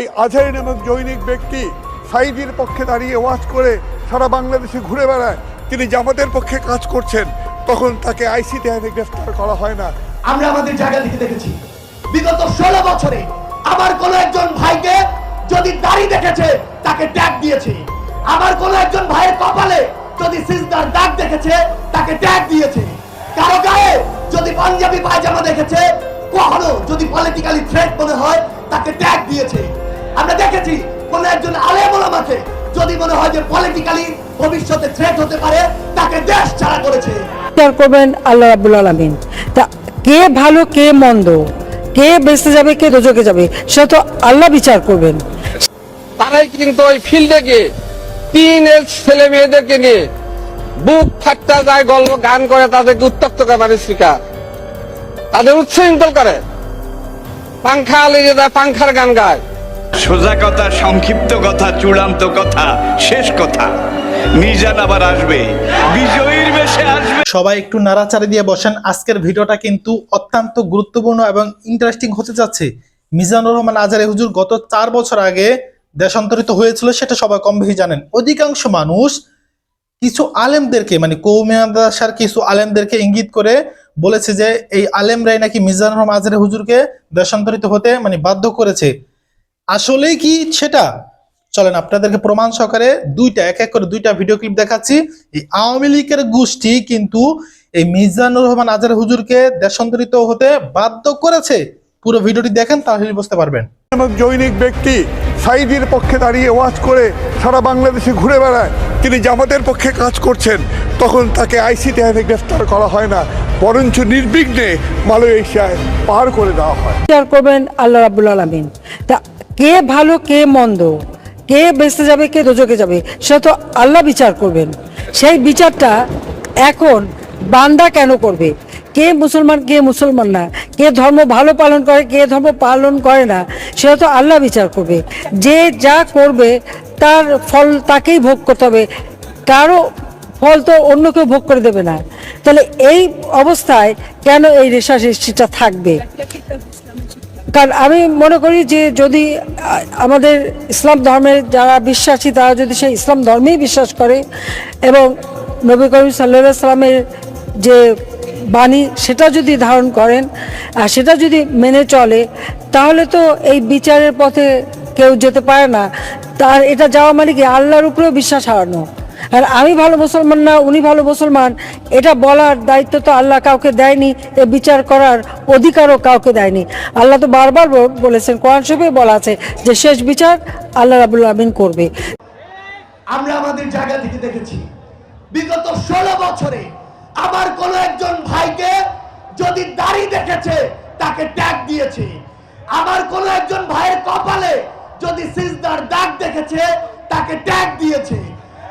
ওই আজহারি নামক জৈনিক ব্যক্তি সাইদির পক্ষে দাঁড়িয়ে ওয়াজ করে সারা বাংলাদেশে ঘুরে বেড়ায়। তিনি জামাতের পক্ষে কাজ করছেন। তখন তাকে আইসিটি আইনে গ্রেফতার করা হয় না। আমরা আমাদের জায়গা থেকে দেখেছি। বিগত ষোলো বছরে আমার কোন একজন ভাইকে যদি দাড়ি দেখেছে, তাকে ট্যাগ দিয়েছে। আমার কোন একজন ভাইয়ের কপালে যদি সিজদার দাগ দেখেছে, তাকে ট্যাগ দিয়েছে। কারও গায়ে যদি পাঞ্জাবি পায়জামা দেখেছে, কখনো যদি পলিটিক্যালি থ্রেট মনে হয়, তাকে ট্যাগ দিয়েছে। আমরা দেখেছি কোন একজন আলেম ওলামাকে যদি মনে হয় যে পলিটিক্যালি ভবিষ্যতে থ্রেট হতে পারে তাকে দেশ ছাড়া করেছে। বিচার করবেন আল্লাহ আলমিন। তা কে ভালো কে মন্দ? কে বেঁচতে যাবে কে দোজকে যাবে সে তো আল্লাহ বিচার করবেন। তারাই কিন্তু ওই ফিল্ডে গিয়ে তিন ছেলে মেয়েদেরকে নিয়ে বুক ঠাট্টা যায় গল্প গান করে তাদেরকে উত্তপ্ত করে শিকার। তাদের উচ্ছৃঙ্খল করে। পাংখা লেগে যায় পাংখার গান গায়। সোজা কথা, সংক্ষিপ্ত কথা, চূড়ান্ত কথা, শেষ কথা। মিজান আবার আসবে, বিজয়ীর বেশে আসবে। সবাই একটু নাড়াচাড়ি দিয়ে বসেন। আজকের ভিডিওটা কিন্তু অত্যন্ত গুরুত্বপূর্ণ এবং ইন্টারেস্টিং হতে যাচ্ছে। মিজানুর রহমান আজারে হুজুর গত চার বছর আগে দেশান্তরিত হয়েছিল, সেটা সবাই কম বেশি জানেন। অধিকাংশ মানুষ কিছু আলেমদেরকে মানে কৌমিয়াদাসার কিছু আলেমদেরকে ইঙ্গিত করে বলেছে যে, এই আলেমরাই নাকি মিজানুর রহমান আজারে হুজুরকে দেশান্তরিত হতে মানে বাধ্য করেছে। আসলেই কি সেটা? চলেন আপনাদেরকে প্রমাণ সহকারে দুইটা এক এক করে দুইটা ভিডিও ক্লিপ দেখাচ্ছি। এই আওয়ামী লীগের গোষ্ঠী কিন্তু এই মিজানুর রহমান আজার হুজুরকে দেশান্তরিত হতে বাধ্য করেছে। পুরো ভিডিওটি দেখেন তাহলে বুঝতে পারবেন। জৈনিক ব্যক্তি সাইদির পক্ষে দাঁড়িয়ে ওয়াজ করে সারা বাংলাদেশে ঘুরে বেড়ায়। তিনি জামাতের পক্ষে কাজ করছেন। তখন তাকে আইসিটি আইনে গ্রেফতার করা হয় না। বরঞ্চ নির্বিঘ্নে মালয়েশিয়ায় পার করে দেওয়া হয়। করবেন আল্লাহ রাবুল আলমিন। তা কে ভালো, কে মন্দ, কে বেঁচতে যাবে, কে দোজকে যাবে সে তো আল্লাহ বিচার করবেন। সেই বিচারটা এখন বান্দা কেন করবে? কে মুসলমান কে মুসলমান না? কে ধর্ম ভালো পালন করে, কে ধর্ম পালন করে না? সেটা তো আল্লাহ বিচার করবে। যে যা করবে, তার ফল তাকেই ভোগ করতে হবে। কারও ফল তো অন্য কেউ ভোগ করে দেবে না। তাহলে এই অবস্থায় কেন এই রেশারেশিটা থাকবে? কারণ আমি মনে করি যে যদি আমাদের ইসলাম ধর্মের যারা বিশ্বাসী, তারা যদি সেই ইসলাম ধর্মেই বিশ্বাস করে এবং নবী করিম সাল্লা সাল্লামের যে বাণী, সেটা যদি ধারণ করেন, আর সেটা যদি মেনে চলে, তাহলে তো এই বিচারের পথে কেউ যেতে পারে না। তার, এটা যাওয়া মানে কি? আল্লাহর উপরেও বিশ্বাস হারানো। আর আমি ভালো মুসলমান না, উনি ভালো মুসলমান। এটা বলার দায়িত্ব তো আল্লাহ কাউকে দেয়নি, এ বিচার করার অধিকারও কাউকে দেয়নি। আল্লাহ তো বারবার বলেছেন, কোরআন শরীফে বলা আছে যে শেষ বিচার আল্লাহ রাবুল আমিন করবে। আমরা আমাদের জায়গা থেকে দেখেছি, বিগত ষোলো বছরে আমার কোন একজন ভাইকে যদি দাড়ি দেখেছে, তাকে ট্যাগ দিয়েছে। আমার কোন একজন ভাইয়ের কপালে যদি সিজদার দাগ দেখেছে, তাকে ট্যাগ দিয়েছে।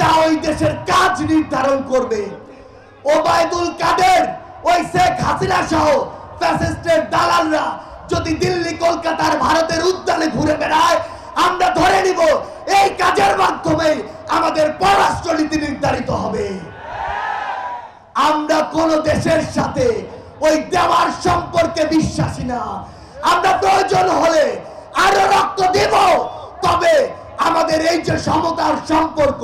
তা ওই দেশের কাজ নির্ধারণ করবে। ওবায়দুল কাদের, ওই শেখ হাসিনা সহ ফ্যাসিস্টের দালালরা যদি দিল্লি, কলকাতার ভারতের উদ্যানে ঘুরে বেড়ায়, আমরা ধরে নিব এই কাজের মাধ্যমে আমাদের পররাষ্ট্রনীতি নির্ধারিত হবে। আমরা কোন দেশের সাথে ওই দেওয়ার সম্পর্কে বিশ্বাসী না। আমরা প্রয়োজন হলে আরও রক্ত দেব, তবে আমাদের এই যে সমতার সম্পর্ক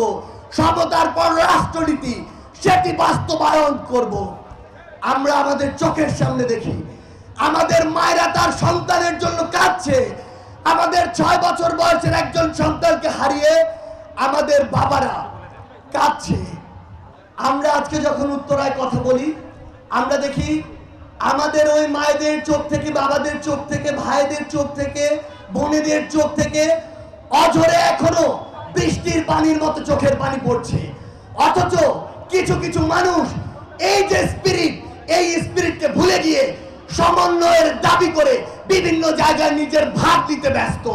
সমতার পর রাষ্ট্রনীতি, সেটি বাস্তবায়ন করব। আমরা আমাদের চোখের সামনে দেখি, আমাদের মায়েরা তার সন্তানের জন্য কাঁদছে। আমাদের ছয় বছর বয়সের একজন সন্তানকে হারিয়ে আমাদের বাবারা কাঁদছে। আমরা আজকে যখন উত্তরায় কথা বলি, আমরা দেখি আমাদের ওই মায়েদের চোখ থেকে, বাবাদের চোখ থেকে, ভাইদের চোখ থেকে, বোনেদের চোখ থেকে অঝরে এখনও বৃষ্টির পানির মতো চোখের পানি পড়ছে। অথচ কিছু কিছু মানুষ এই যে স্পিরিট এই স্পিরিটকে ভুলে গিয়ে সমন্বয়ের দাবি করে বিভিন্ন জায়গায় নিজের ভাগ দিতে ব্যস্ত।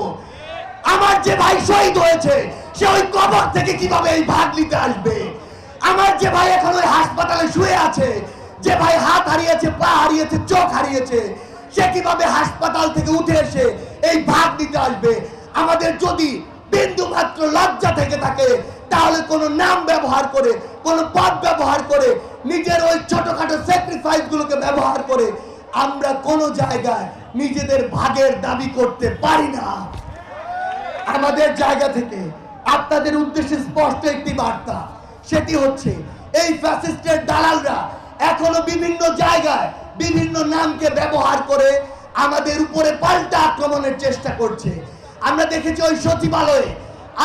আমার যে ভাই শহীদ হয়েছে, সে ওই কবর থেকে কীভাবে এই ভাগ নিতে আসবে? আমার যে ভাই এখন ওই হাসপাতালে শুয়ে আছে, যে ভাই হাত হারিয়েছে, পা হারিয়েছে, চোখ হারিয়েছে, সে কীভাবে হাসপাতাল থেকে উঠে এসে এই ভাগ নিতে আসবে? আমাদের যদি বিন্দু মাত্র লজ্জা থেকে থাকে, তাহলে কোনো নাম ব্যবহার করে, কোনো পদ ব্যবহার করে, নিজের ওই ছোটখাটো স্যাক্রিফাইস গুলোকে ব্যবহার করে আমরা কোনো জায়গায় নিজেদের ভাগের দাবি করতে পারি না। আমাদের জায়গা থেকে আপনাদের উদ্দেশ্যে স্পষ্ট একটি বার্তা, সেটি হচ্ছে এই ফ্যাসিস্টের দালালরা এখনও বিভিন্ন জায়গায় বিভিন্ন নামকে ব্যবহার করে আমাদের উপরে পাল্টা আক্রমণের চেষ্টা করছে। আমরা দেখেছি ওই সচিবালয়ে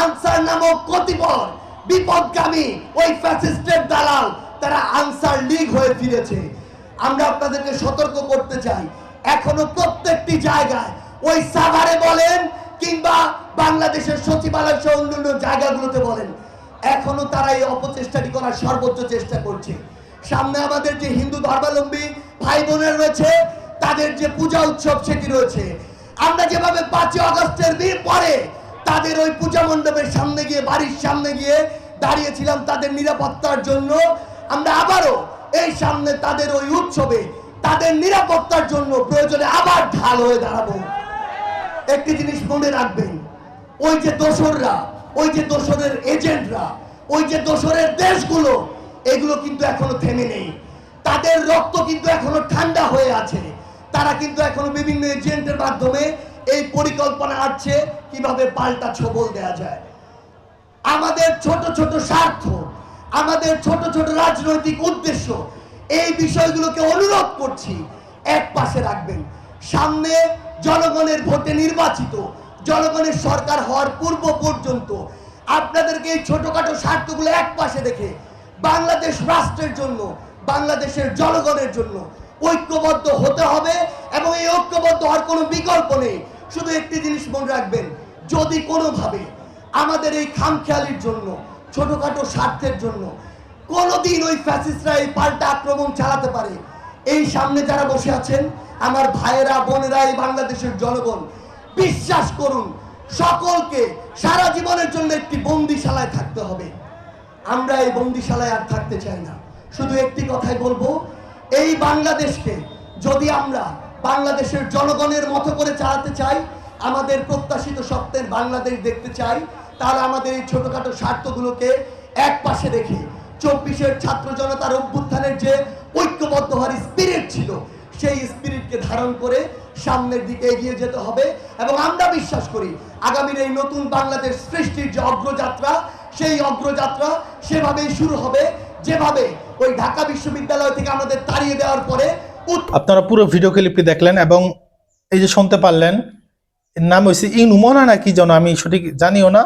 আনসার নামক কতিপয় বিপদগামী ওই ফ্যাসিস্টের দালাল, তারা আনসার লীগ হয়ে ফিরেছে। আমরা আপনাদেরকে সতর্ক করতে চাই। এখনও প্রত্যেকটি জায়গায় ওই সাভারে বলেন কিংবা বাংলাদেশের সচিবালয় সহ অন্যান্য জায়গাগুলোতে বলেন। এখনও তারা এই অপচেষ্টাটি করার সর্বোচ্চ চেষ্টা করছে। সামনে আমাদের যে হিন্দু ধর্মাবলম্বী ভাই বোনের রয়েছে, তাদের যে পূজা উৎসব সেটি রয়েছে। আমরা যেভাবে পাঁচই আগস্টের দিন পরে তাদের ওই পূজা মণ্ডপের সামনে গিয়ে, বাড়ির সামনে গিয়ে দাঁড়িয়েছিলাম তাদের নিরাপত্তার জন্য, আমরা আবারও এই সামনে তাদের ওই উৎসবে তাদের নিরাপত্তার জন্য প্রয়োজনে আবার ঢাল হয়ে দাঁড়াবো। একটি জিনিস মনে রাখবেন, ওই যে দোসররা, ওই যে দোসরের এজেন্টরা, ওই যে দোসরের দেশগুলো, এগুলো কিন্তু এখনও থেমে নেই। তাদের রক্ত কিন্তু এখনও ঠান্ডা হয়ে আছে। তারা কিন্তু এখনও বিভিন্ন এজেন্টের মাধ্যমে এই পরিকল্পনা আসছে কীভাবে পাল্টা ছবল দেয়া যায়। আমাদের ছোট ছোট স্বার্থ, আমাদের ছোট ছোট রাজনৈতিক উদ্দেশ্য, এই বিষয়গুলোকে অনুরোধ করছি, এক পাশে রাখবেন। সামনে জনগণের ভোটে নির্বাচিত, জনগণের সরকার হওয়ার পূর্ব পর্যন্ত আপনাদেরকে এই ছোটখাটো স্বার্থগুলো এক পাশে দেখে বাংলাদেশ রাষ্ট্রের জন্য, বাংলাদেশের জনগণের জন্য ঐক্যবদ্ধ হতে হবে এবং এই ঐক্যবদ্ধ হওয়ার কোনো বিকল্প নেই। শুধু একটি জিনিস মনে রাখবেন, যদি কোনোভাবে আমাদের এই খামখেয়ালির জন্য, ছোটখাটো স্বার্থের জন্য কোনোদিন ওই ফ্যাসিস্টরা এই পাল্টা আক্রমণ চালাতে পারে, এই সামনে যারা বসে আছেন, আমার ভাইয়েরা, বোনেরা, এই বাংলাদেশের জনগণ, বিশ্বাস করুন, সকলকে সারা জীবনের জন্য একটি বন্দিশালায় থাকতে হবে। আমরা এই বন্দিশালায় আর থাকতে চাই না। শুধু একটি কথাই বলব এই বাংলাদেশকে যদি আমরা বাংলাদেশের জনগণের মতো করে চালাতে চাই, আমাদের প্রত্যাশিত সত্যের বাংলাদেশ দেখতে চাই, তাহলে আমাদের এই ছোটখাটো স্বার্থগুলোকে এক পাশে রেখে চব্বিশের ছাত্র জনতার অভ্যুত্থানের যে ঐক্যবদ্ধ হওয়ার স্পিরিট ছিল, সেই স্পিরিটকে ধারণ করে সামনের দিকে এগিয়ে যেতে হবে। এবং আমরা বিশ্বাস করি, আগামীর এই নতুন বাংলাদেশ সৃষ্টির যে অগ্রযাত্রা, সেই অগ্রযাত্রা সেভাবেই শুরু হবে। যেভাবে ওই ঢাকা বিশ্ববিদ্যালয় থেকে আমাদের তাড়িয়ে দেওয়ার পরে আপনারা পুরো ভিডিও ক্লিপটি দেখলেন এবং এই যে শুনতে পারলেন নাম হয়েছে ইনুমনা না কি যেন, আমি সঠিক জানিও না।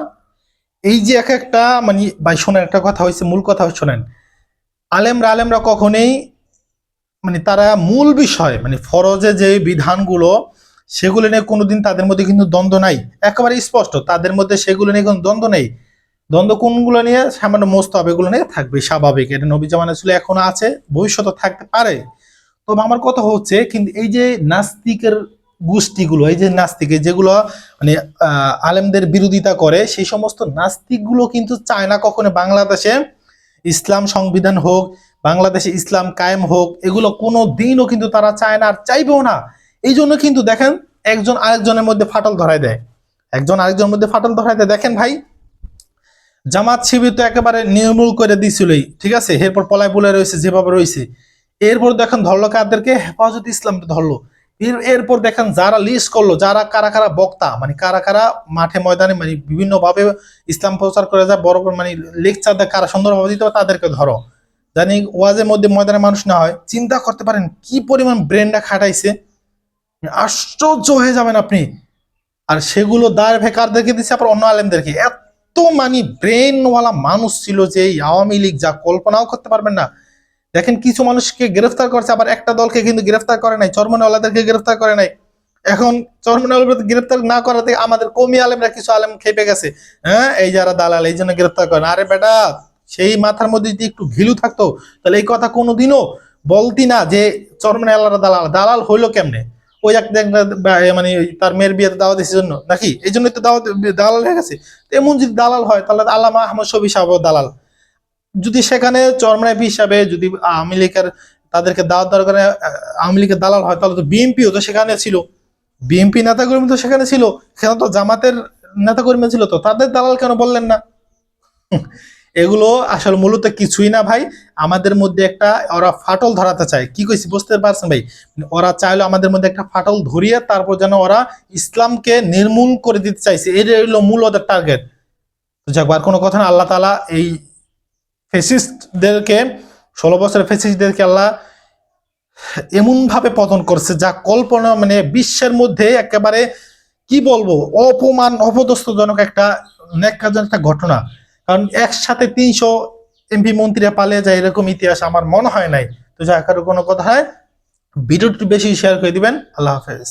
এই যে এক একটা মানে ভাই শোনেন, একটা কথা হয়েছে মূল কথা শোনেন। আলেমরা আলেমরা কখনোই মানে তারা মূল বিষয় মানে ফরজে যে বিধানগুলো, সেগুলো নিয়ে কোনোদিন তাদের মধ্যে কিন্তু দ্বন্দ্ব নাই। একেবারে স্পষ্ট, তাদের মধ্যে সেগুলো নিয়ে কোনো দ্বন্দ্ব নেই। দ্বন্দ্ব কোনগুলো নিয়ে? সামান্য মোস্ত হবে এগুলো নিয়ে থাকবে স্বাভাবিক। এটা নবী জামানা ছিল, এখনও আছে ভবিষ্যতে থাকতে পারে। তবে আমার কথা হচ্ছে, কিন্তু এই যে নাস্তিকের গোষ্ঠীগুলো, এই যে নাস্তিক যেগুলো মানে আলেমদের বিরোধিতা করে, সেই সমস্ত নাস্তিকগুলো কিন্তু চায় না কখনো বাংলাদেশে ইসলাম সংবিধান হোক, বাংলাদেশে ইসলাম কায়েম হোক, এগুলো কোনো দিনও কিন্তু তারা চায় না আর চাইবেও না। এই জন্য কিন্তু দেখেন, একজন আরেকজনের মধ্যে ফাটল ধরায় দেয়। একজন আরেকজনের মধ্যে ফাটল ধরায় দেয়। দেখেন ভাই জামাত শিবির তো একেবারে নির্মূল করে দিছিলই, ঠিক আছে? এরপর পলায় পলায় রয়েছে, যেভাবে রয়েছে। এরপর দেখেন ধরলো কাদেরকে হেফাজত ইসলাম ধরলো। এর, এরপর দেখেন যারা লিস্ট করল, যারা কারা কারা বক্তা মানে কারা কারা মাঠে ময়দানে মানে বিভিন্ন ভাবে ইসলাম প্রচার করে যায়, বড় মানে লেকচার দেয়, কারা সুন্দরভাবে দিতে তাদেরকে ধরো। জানি ওয়াজের মধ্যে ময়দানে মানুষ না হয়, চিন্তা করতে পারেন কি পরিমাণ ব্রেনটা খাটাইছে। আশ্চর্য হয়ে যাবেন আপনি। আর সেগুলো দায় ভেকারদেরকে দিচ্ছে আবার অন্য আলেমদেরকে। এত মানে ব্রেনওয়ালা মানুষ ছিল যে এই আওয়ামী লীগ যা কল্পনাও করতে পারবেন না। দেখেন কিছু মানুষকে গ্রেফতার করছে, আবার একটা দলকে কিন্তু গ্রেফতার করে নাই চরমনাওয়ালাদেরকে গ্রেফতার করে নাই। এখন চরমনাওয়ালাদের গ্রেফতার না করাতে আমাদের কমি আলেমরা কিছু আলেম খেপে গেছে। হ্যাঁ এই যারা দালাল, এই জন্য গ্রেফতার করে না। আরে বেটা, সেই মাথার মধ্যে যদি একটু ঘিলু থাকতো, তাহলে এই কথা কোনোদিনও বলতি না যে চরমনাওয়ালারা দালাল। দালাল হইল কেমনে? ওই এক মানে তার মেয়ের বিয়েতে দাওয়াত দিয়েছে জন্য, নাকি? এই জন্যই তো দাওয়াত, দালাল হয়ে গেছে। এমন যদি দালাল হয়, তাহলে আল্লামা আহমদ শফি সাহেব দালাল। যদি সেখানে চরমনাইপি হিসাবে যদি আওয়ামী লীগের তাদেরকে দাওয়াত দেওয়ার কারণে আওয়ামী লীগের দালাল হয়, তাহলে তো বিএনপিও তো সেখানে ছিল। বিএনপি নেতাকর্মী তো সেখানে ছিল। সেখানে তো জামাতের নেতাকর্মী ছিল তো, তাদের দালাল কেন বললেন না? এগুলো আসলে মূলত কিছুই না ভাই। আমাদের মধ্যে একটা ওরা ফাটল ধরাতে চায়। কি কইছি বুঝতে পারছেন ভাই? ওরা চাইলো আমাদের মধ্যে একটা ফাটল ধরিয়ে তারপর যেন ওরা ইসলামকে নির্মূল করে দিতে চাইছে। এর হলো মূল ওদের টার্গেট তো যাক, আর কোনো কথা না, আল্লাহ তালা এই ফেসিস্টদেরকে, ষোলো বছরের ফেসিস্টদেরকে আল্লাহ এমন ভাবে পতন করছে, যা কল্পনা মানে বিশ্বের মধ্যে একেবারে, কি বলব, অপমান, অপদস্থজনক একটা, ন্যাক্কারজনক একটা ঘটনা। কারণ একসাথে তিনশো এমপি মন্ত্রীরা পালিয়ে যায় এরকম ইতিহাস আমার মনে হয় নাই। তো যা কারও কোনো কথা হয় ভিডিওটি বেশি শেয়ার করে দিবেন। আল্লাহ হাফেজ।